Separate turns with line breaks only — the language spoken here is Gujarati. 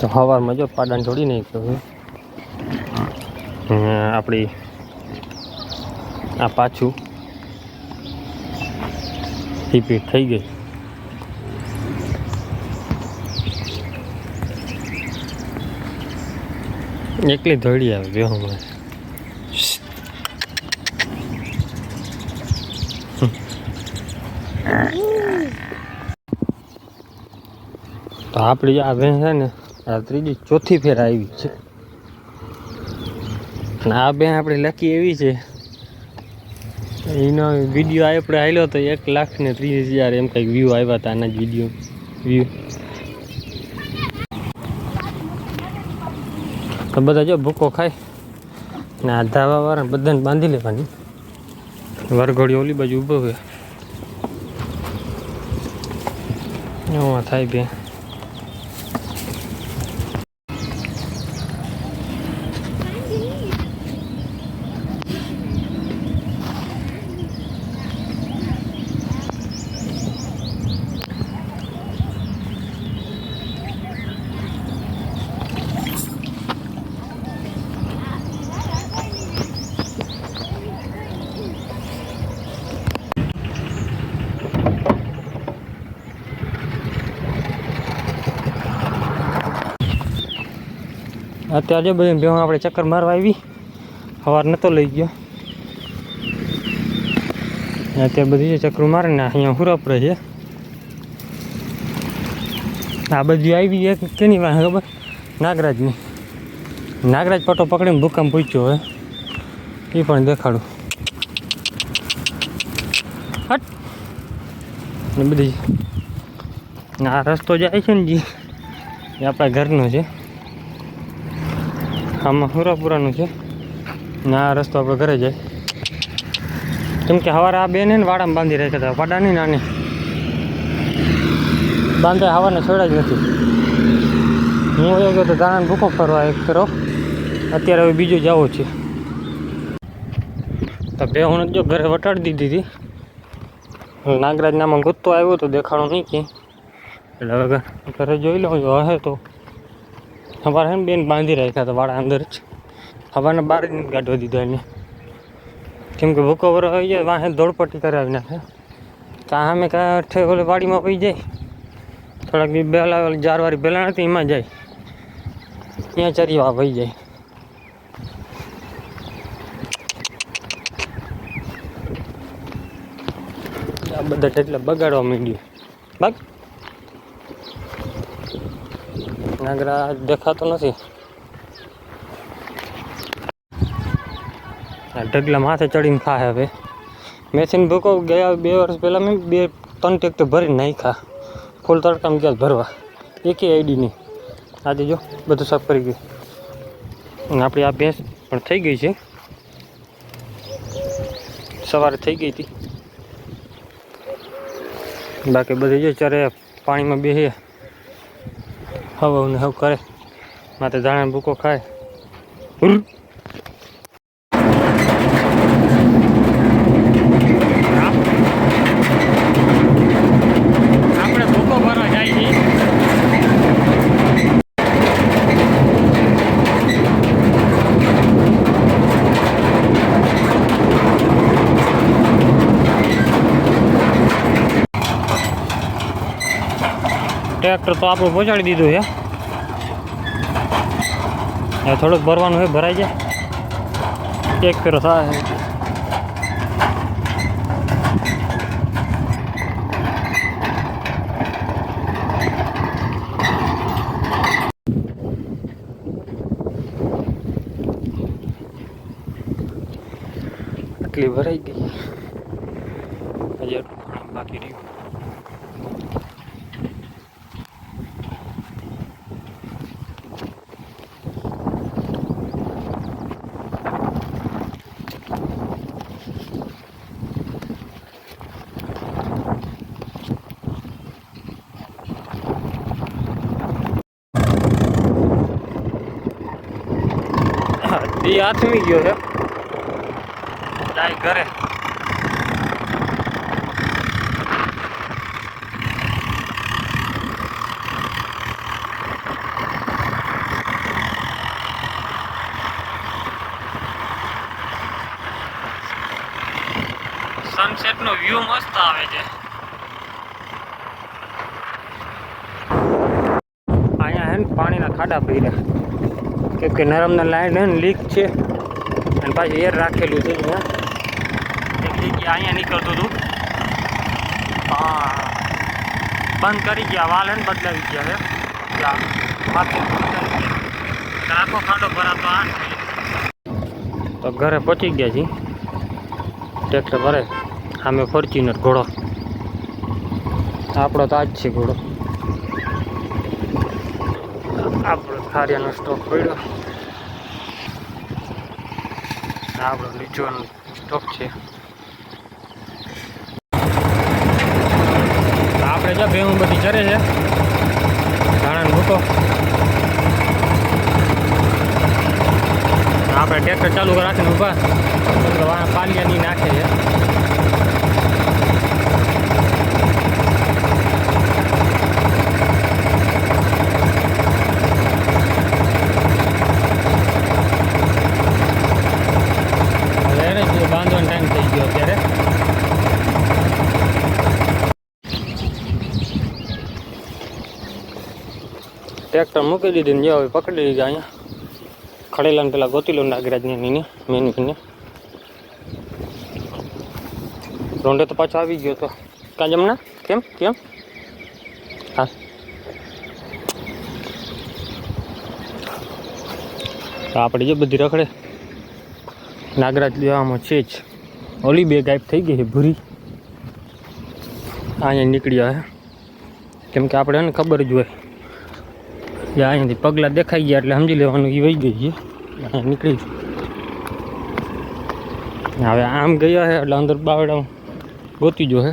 તો સવારમાં જો પાડાને જોડી નાખ્યો છે. આપણી આ પાછું રિપીટ થઈ ગઈ. એકલી ધોળી આવે બે હમણાં. તો આપણી આ બેન છે ને, આ ત્રીજી ચોથી ફેર આવી છે. અને આ બેન આપણી લકી એવી છે. એનો વીડિયો આપણે આવેલો તો એક લાખ ને ત્રીસ હજાર એમ કંઈક વ્યૂ આવ્યા હતા આના જ વીડિયો વ્યૂ તો બધા જો ભૂકો ખાય. ને આ ધાવાવાળા બધાને બાંધી લેવાની. વરઘોડી ઓલી બાજુ ઊભો હોય. એમાં થાય બે અત્યારે બધી ભેહું આપણે ચક્કર મારવા આવી. સવાર નહોતો લઈ ગયો. અત્યારે બધી ચક્કર મારે ને અહીંયા હુરપ રહે છે. આ બધી આવી એક કેની વાંહે ખબર? નાગરાજની. નાગરાજ પટો પકડીને ભૂકંપ પૂછ્યો હવે એ પણ દેખાડું. હટ. ને બધી. આ રસ્તો જાય છે ને જી. એ આપણા ઘરનો છે. આમાં હુરાપુરાનું છે. ને આ રસ્તો આપણે ઘરે જાય. કેમ કે સવારે આ બેન વાડામાં બાંધી રાખ્યા હતા. વાડા નહીં નાની. બાંધે હવાને છોડ્યા જ નથી. હું એ ગયો તો દાણાને ભૂકો ફરવા એક કરો અત્યારે હવે બીજું જવું છે. તો બે હું જો ઘરે વટાડી દીધી હતી. નાગરાજ નામાં ગુત્તો આવ્યો તો દેખાડો નહીં કે. એટલે હવે ઘરે જોઈ લઉં જો હે તો અમારે હે બેન બાંધી રાખ્યા હતા વાળા અંદર જ. હવાને બહાર જ નથી કાઢવા દીધો એને. કેમ કે ભૂકો વરો આવી જાય વાહે દોડપટ્ટી કરાવી નાખે. કાં સામે કાં અઠે ઓલે વાડીમાં પડી જાય. થોડાક બી બેલા ઓલી જારવાળી પહેલાં નથી, એમાં જાય. ત્યાં ચરીવા પડી જાય. આ બધા એટલે બગાડવા માંડ્યું. બાગ નાગરા દેખાતો નથી. ઢગલા માથે ચડીને ખા હવે. મેથીને ભૂકો ગયા બે વર્ષ પહેલાં મેં બે ત્રણ ટેક્ટર ભરીને નાખ્યા. ફૂલ તડકામાં ગયા ભરવા. એકે આઈડી નહીં. આજે જો બધું સાફ કરી ગયું. અને આપણી આ ભેંસ પણ થઈ ગઈ છે. સવારે થઈ ગઈ હતી. બાકી બધી જો ચરે પાણીમાં બેસીએ હવે ને હવ કરે. માથે જાણે ભૂકો ખાય હુર. આપણે ભૂકો ભરવા જાય છીએ ટ્રેક્ટર તો આપણું પહોંચાડી દીધું છે. થોડુંક ભરવાનું હોય, ભરાઈ જાય. એક ફેરો થાય આટલી ભરાઈ ગઈ. હજાર બાકી રહ્યું. હજી હાથમી ગયો છે. ઘરે. સનસેટ નો વ્યૂ મસ્ત આવે છે. અહીંયા હે ને પાણીના ખાડા પી રહ્યા કેમ નરમના લાઈન લીક છે. અને પાછું એર રાખેલું છે અહીંયા. એક અહીંયા નીકળતું હતું. હા. બંધ કરી ગયા, વાલ ને બદલાવી ગયા છે. આખો ખાડો ભરાતો આ. તો ઘરે પહોંચી ગયા છીએ ટ્રેક્ટર ભરે. સામે ફોર્ચ્યુનર ઘોડો. આપણો તો આજ છે ઘોડો. આપણો ખારિયાનો સ્ટોક પડ્યો. આપણો નીચોનો સ્ટોક છે. આપણે જો ભેહું બધી ચરે છે. ધાણાનો ભૂકો. આપણે ટ્રેક્ટર ચાલુ રાખીને ઊભા. પાલિયાની નાખે છે હવે એને જ બાંધવાનો ટાઈમ થઈ ગયો અત્યારે ટ્રેક્ટર મૂકી દીધી ને હવે પકડી લીધા અહીંયા. ખડેલાને પેલા ગોતી લો નાગરાજની નીને મેનવીને રોંડે તો પાછો આવી ગયો તો. કાં જમના કેમ? કેમ? હા. આપણી જે બધી રખડે. નાગરાજ લેવામાં છે જ. ઓલી બે ગાયબ થઈ ગઈ છે, ભૂરી. અહીંયા નીકળ્યા હે. કેમ કે આપણે એને ખબર જ હોય. અહીંયાથી પગલાં દેખાઈ ગયા એટલે સમજી લેવાનું એ વહી ગઈ છે. અહીંયા નીકળી હવે આમ ગયા છે એટલે અંદર બાવડા ગોતી જો હે.